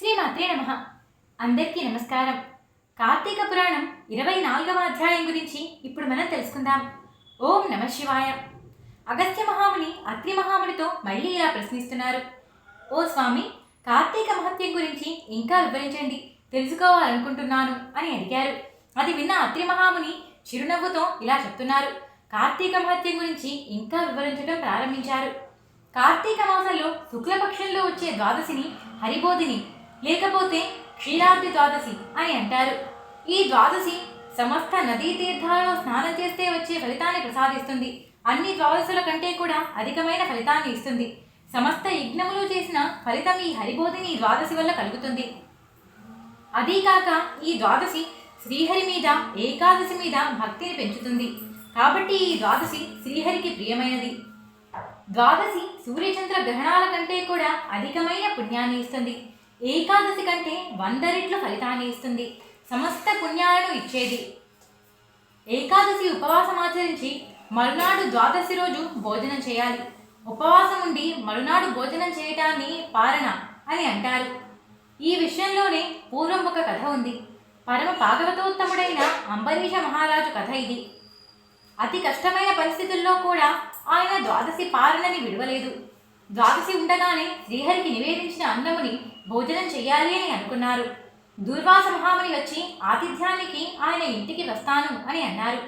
శ్రీమాత్రే నమ. అందరికీ నమస్కారం. కార్తీక పురాణం ఇరవై నాలుగవ అధ్యాయం గురించి ఇప్పుడు మనం తెలుసుకుందాం. ఓం నమ శివాయ. అగస్త్య మహాముని అత్రి మహామునితో మళ్ళీ ఇలా ప్రశ్నిస్తున్నారు. ఓ స్వామి కార్తీక మహత్యం గురించి ఇంకా వివరించండి. తెలుసుకోవాలనుకుంటున్నాను అని అడిగారు. అది విన్న అత్రి మహాముని చిరునవ్వుతో ఇలా చెప్తున్నారు. కార్తీక మహత్యం గురించి ఇంకా వివరించడం ప్రారంభించారు. కార్తీక మాసంలో శుక్లపక్షంలో వచ్చే ద్వాదశిని హరిబోధిని లేకపోతే క్షీరాబ్ది ద్వాదశి అని అంటారు. ఈ ద్వాదశి సమస్త నదీ తీర్థాలలో స్నానం చేస్తే వచ్చే ఫలితాన్ని ప్రసాదిస్తుంది. అన్ని ద్వాదశుల కంటే కూడా అధికమైన ఫలితాన్ని ఇస్తుంది. సమస్త యజ్ఞములు చేసిన ఫలితం ఈ హరిబోధిని ద్వాదశి వల్ల కలుగుతుంది. అదీకాక ఈ ద్వాదశి శ్రీహరి మీద ఏకాదశి మీద భక్తిని పెంచుతుంది. కాబట్టి ఈ ద్వాదశి శ్రీహరికి ప్రియమైనది. ద్వాదశి సూర్యచంద్ర గ్రహణాల కంటే కూడా అధికమైన పుణ్యాన్ని ఇస్తుంది. ఏకాదశి కంటే వంద రెట్ల ఫలితాన్ని ఇస్తుంది. సమస్త పుణ్యాలను ఇచ్చేది. ఏకాదశి ఉపవాసం ఆచరించి మరునాడు ద్వాదశి రోజు భోజనం చేయాలి. ఉపవాసం ఉండి మరునాడు భోజనం చేయటాన్ని పారణ అని అంటారు. ఈ విషయంలోనే పూర్వం ఒక కథ ఉంది. పరమ భాగవతోత్తముడైన అంబరీష మహారాజు కథ ఇది. అతి కష్టమైన పరిస్థితుల్లో కూడా ఆయన ద్వాదశి పాలనని విడవలేదు. ద్వాదశి ఉండగానే శ్రీహరికి నివేదించిన అన్నముని భోజనం చెయ్యాలి అని అనుకున్నారు. దుర్వాస మహాముని వచ్చి ఆతిథ్యానికి ఆయన ఇంటికి వస్తాను అని అన్నారు.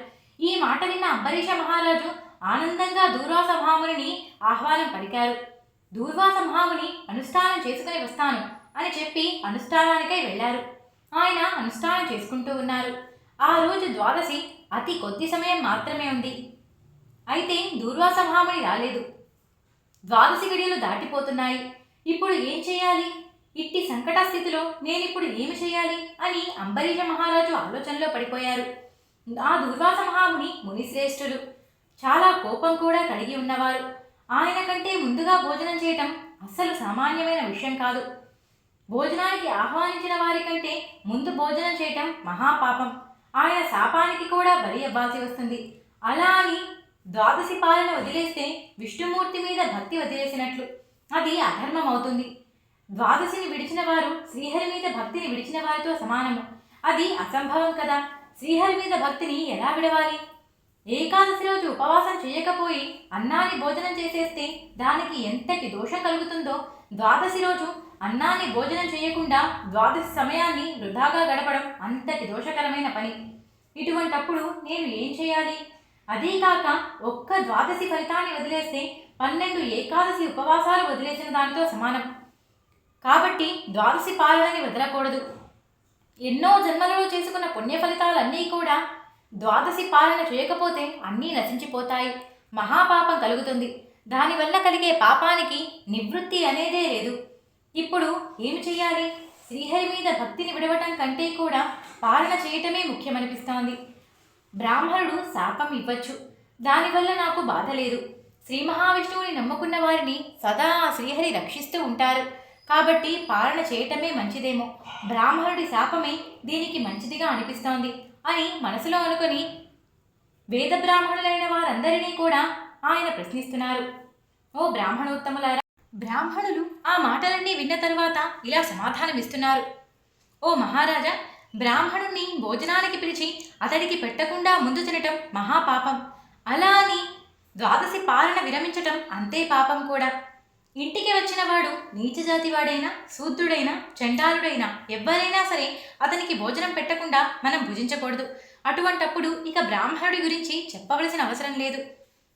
ఈ మాట విన్న అంబరీష మహారాజు ఆనందంగా దూర్వాస మహాముని ఆహ్వానం పలికారు. దూర్వాస మహాముని అనుష్ఠానం చేసుకుని వస్తాను అని చెప్పి అనుష్ఠానానికై వెళ్ళారు. ఆయన అనుష్ఠానం చేసుకుంటూ ఉన్నారు. ఆ రోజు ద్వాదశి అతి కొద్ది సమయం మాత్రమే ఉంది. అయితే దూర్వాస మహాముని రాలేదు. ద్వాదశి గడియలు దాటిపోతున్నాయి. ఇప్పుడు ఏం చేయాలి? ఇట్టి సంకట స్థితిలో నేనిప్పుడు ఏమి చేయాలి? అని అంబరీష మహారాజు ఆలోచనలో పడిపోయారు. ఆ దుర్వాస మహాముని మునిశ్రేష్ఠుడు. చాలా కోపం కూడా కలిగి ఉన్నవారు. ఆయన కంటే ముందుగా భోజనం చేయటం అస్సలు సామాన్యమైన విషయం కాదు. భోజనానికి ఆహ్వానించిన వారి కంటే ముందు భోజనం చేయటం మహాపాపం. ఆయన శాపానికి కూడా బలి అవ్వాల్సి వస్తుంది. అలా అని ద్వాదశి పాలన వదిలేస్తే విష్ణుమూర్తి మీద భక్తి వదిలేసినట్లు. అది అధర్మం అవుతుంది ద్వాదశిని విడిచిన వారు శ్రీహరి మీద భక్తిని విడిచిన వారితో సమానము. అది అసంభవం కదా. శ్రీహరి మీద భక్తిని ఎలా విడవాలి? ఏకాదశి రోజు ఉపవాసం చేయకపోయి అన్నాన్ని భోజనం చేసేస్తే దానికి ఎంతటి దోషం కలుగుతుందో? ద్వాదశి రోజు అన్నాన్ని భోజనం చేయకుండా ద్వాదశి సమయాన్ని వృధాగా గడపడం అంతటి దోషకరమైన పని. ఇటువంటప్పుడు నేను ఏం చేయాలి? అదీకాక ఒక్క ద్వాదశి ఫలితాన్ని వదిలేస్తే పన్నెండు ఏకాదశి ఉపవాసాలు వదిలేసిన దానితో సమానం. కాబట్టి ద్వాదశి పాలనని వదలకూడదు. ఎన్నో జన్మలలో చేసుకున్న పుణ్య ఫలితాలన్నీ కూడా ద్వాదశి పాలన చేయకపోతే అన్నీ నశించిపోతాయి. మహాపాపం కలుగుతుంది. దానివల్ల కలిగే పాపానికి నివృత్తి అనేదే లేదు. ఇప్పుడు ఏమి చేయాలి? శ్రీహరి మీద భక్తిని విడవటం కంటే కూడా పాలన చేయటమే ముఖ్యమనిపిస్తోంది. బ్రాహ్మణుడు శాపం ఇవ్వచ్చు. దానివల్ల నాకు బాధ లేదు. శ్రీ మహావిష్ణువుని నమ్ముకున్న వారిని సదా శ్రీహరి రక్షిస్తూ ఉంటారు. కాబట్టి పాలన చేయటమే మంచిదేమో. బ్రాహ్మణుడి శాపమే దీనికి మంచిదిగా అనిపిస్తోంది అని మనసులో అనుకొని వేద బ్రాహ్మణులైన వారందరినీ కూడా ఆయన ప్రశ్నిస్తున్నారు. ఓ బ్రాహ్మణోత్తములారా బ్రాహ్మణులు ఆ మాటలన్నీ విన్న తర్వాత ఇలా సమాధానమిస్తున్నారు. ఓ మహారాజా బ్రాహ్మణుణ్ణి భోజనానికి పిలిచి అతడికి పెట్టకుండా ముందు తినటం మహాపాపం. అలా అని ద్వాదశి పాలన విరమించటం అంతే పాపం కూడా. ఇంటికి వచ్చినవాడు నీచజాతివాడైనా శూద్రుడైనా చండాలుడైనా ఎవ్వరైనా సరే అతనికి భోజనం పెట్టకుండా మనం భుజించకూడదు. అటువంటప్పుడు ఇక బ్రాహ్మణుడి గురించి చెప్పవలసిన అవసరం లేదు.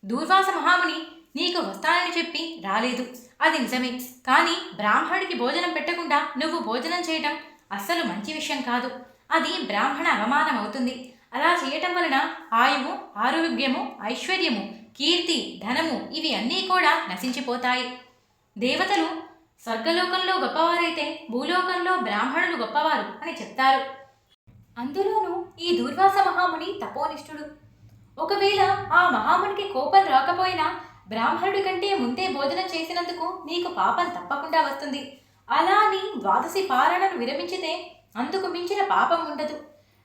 దూర్వాస మహాముని నీకు వస్తానని చెప్పి రాలేదు. అది నిజమే. కానీ బ్రాహ్మణుడికి భోజనం పెట్టకుండా నువ్వు భోజనం చేయటం అస్సలు మంచి విషయం కాదు. అది బ్రాహ్మణ అవమానం అవుతుంది. అలా చేయటం వలన ఆయువు ఆరోగ్యము ఐశ్వర్యము కీర్తి ధనము ఇవి అన్నీ కూడా నశించిపోతాయి. దేవతలు స్వర్గలోకంలో గొప్పవారైతే భూలోకంలో బ్రాహ్మణులు గొప్పవారు అని చెప్తారు. అందులోనూ ఈ దూర్వాస మహాముని తపోనిష్ఠుడు. ఒకవేళ ఆ మహామునికి కోపం రాకపోయినా బ్రాహ్మణుడి కంటే ముందే భోజనం చేసినందుకు నీకు పాపం తప్పకుండా వస్తుంది. అలా అని ద్వాదశి పాలనను విరమించితే అందుకు మించిన పాపం ఉండదు.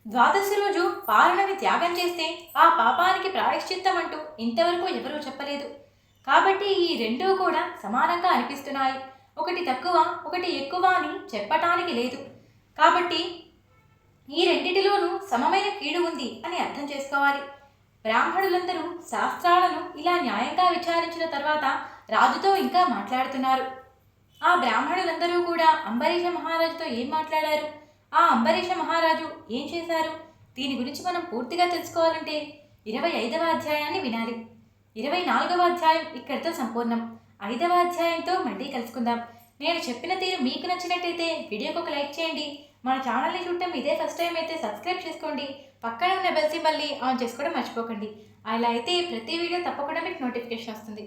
ద్వాదశి రోజు పాలనని త్యాగం చేస్తే ఆ పాపానికి ప్రాయశ్చిత్తం అంటూ ఇంతవరకు ఎవరూ చెప్పలేదు. కాబట్టి ఈ రెండూ కూడా సమానంగా అనిపిస్తున్నాయి. ఒకటి తక్కువ ఒకటి ఎక్కువ అని చెప్పటానికి లేదు. కాబట్టి ఈ రెండిటిలోనూ సమమైన కీడు ఉంది అని అర్థం చేసుకోవాలి. బ్రాహ్మణులందరూ శాస్త్రాలను ఇలా న్యాయంగా విచారించిన తర్వాత రాజుతో ఇంకా మాట్లాడుతున్నారు. ఆ బ్రాహ్మణులందరూ కూడా అంబరీష మహారాజుతో ఏం మాట్లాడారు? ఆ అంబరీష మహారాజు ఏం చేశారు? దీని గురించి మనం పూర్తిగా తెలుసుకోవాలంటే ఇరవై ఐదవ అధ్యాయాన్ని వినాలి. ఇరవై నాలుగవ అధ్యాయం ఇక్కడితో సంపూర్ణం. ఐదవ అధ్యాయంతో మళ్ళీ కలుసుకుందాం. నేను చెప్పిన తీరు మీకు నచ్చినట్టయితే వీడియోకి ఒక లైక్ చేయండి. మన ఛానల్ని చూడటం ఇదే ఫస్ట్ టైం అయితే సబ్స్క్రైబ్ చేసుకోండి. పక్కన ఉన్న బెల్ సింబల్ని ఆన్ చేసుకోవడం మర్చిపోకండి. అలా అయితే ప్రతి వీడియో తప్పకుండా మీకు నోటిఫికేషన్ వస్తుంది.